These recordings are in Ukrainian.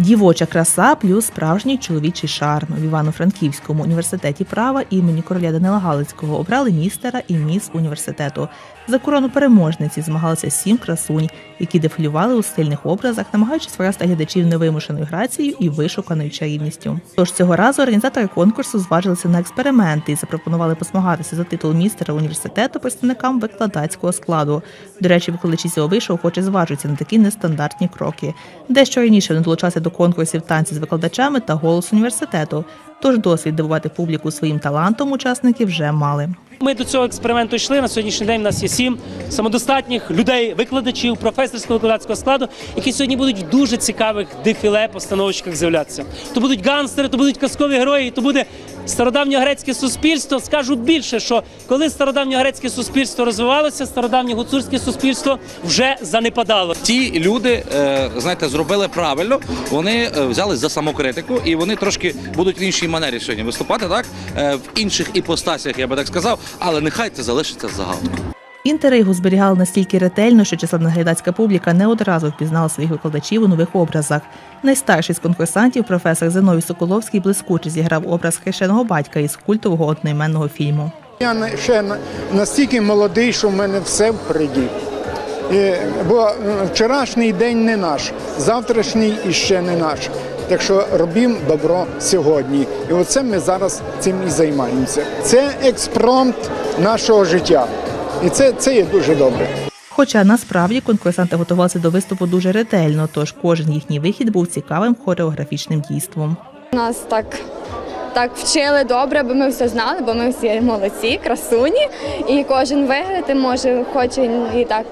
Дівоча краса плюс справжній чоловічий шарм в Івано-Франківському університеті права імені короля Данила Галицького обрали містера і міс університету. За корону переможниці змагалися сім красунь, які дефілювали у стильних образах, намагаючись вразити глядачів невимушеною грацією і вишуканою чарівністю. Тож цього разу організатори конкурсу зважилися на експерименти і запропонували посмагатися за титул містера університету представникам викладацького складу. До речі, викладачі цього вишу охоче зважуються на такі нестандартні кроки. Дещо раніше вони долучалися до конкурсів танці з викладачами та голос університету. Тож досвід дивувати публіку своїм талантом учасники вже мали. Ми до цього експерименту йшли. На сьогоднішній день у нас є сім самодостатніх людей, викладачів, професорського викладацького складу, які сьогодні будуть в дуже цікавих дефіле постановочках з'являтися. То будуть ганстери, то будуть казкові герої, то буде стародавньогрецьке суспільство. Скажу більше, що коли стародавньогрецьке суспільство розвивалося, стародавнє гуцульське суспільство вже занепадало. Ті люди, е, знаєте, зробили правильно. Вони е, взялись за самокритику, і вони трошки будуть в іншій манері сьогодні виступати, так Е, в інших іпостасях, я би так сказав, але нехай це залишиться загадкою. Інтригу зберігали настільки ретельно, що численна глядацька публіка не одразу впізнала своїх викладачів у нових образах. Найстарший з конкурсантів, професор Зиновій Соколовський, блискуче зіграв образ хрещеного батька із культового одноіменного фільму. Я ще настільки молодий, що в мене все впереді. Е, Бо е, вчорашній день не наш, завтрашній іще не наш. Так що робімо добро сьогодні. І оце ми зараз цим і займаємося. Це експромт нашого життя. І це, це є дуже добре. Хоча насправді конкурсанти готувалися до виступу дуже ретельно, тож кожен їхній вихід був цікавим хореографічним дійством. Нас так, так вчили добре, бо ми все знали, бо ми всі молодці, красуні, і кожен виграти може, хоче і так.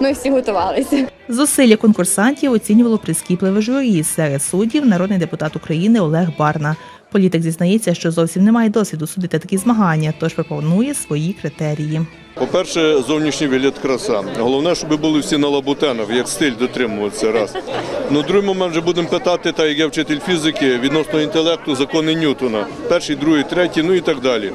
Ми всі готувалися. Зусилля конкурсантів оцінювало прискіпливе журі. Серед суддів народний депутат України Олег Барна. Політик зізнається, що зовсім не має досвіду судити такі змагання, тож пропонує свої критерії. По-перше, зовнішній вигляд краса. Головне, щоб були всі на лабутенах, як стиль дотримуватися раз. Ну, другий момент вже будемо питати, так як я вчитель фізики, відносно інтелекту, закони Ньютона. Перший, другий, третій, ну і так далі.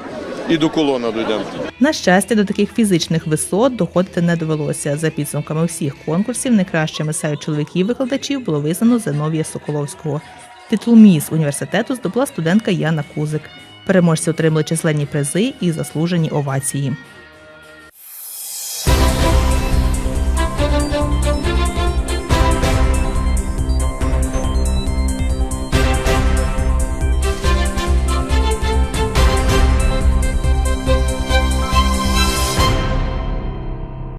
І до колона дійдемо. На щастя, до таких фізичних висот доходити не довелося. За підсумками всіх конкурсів, найкращими серед чоловіків-викладачів було визнано Зиновія Соколовського. Титул міс університету здобула студентка Яна Кузик. Переможці отримали численні призи і заслужені овації.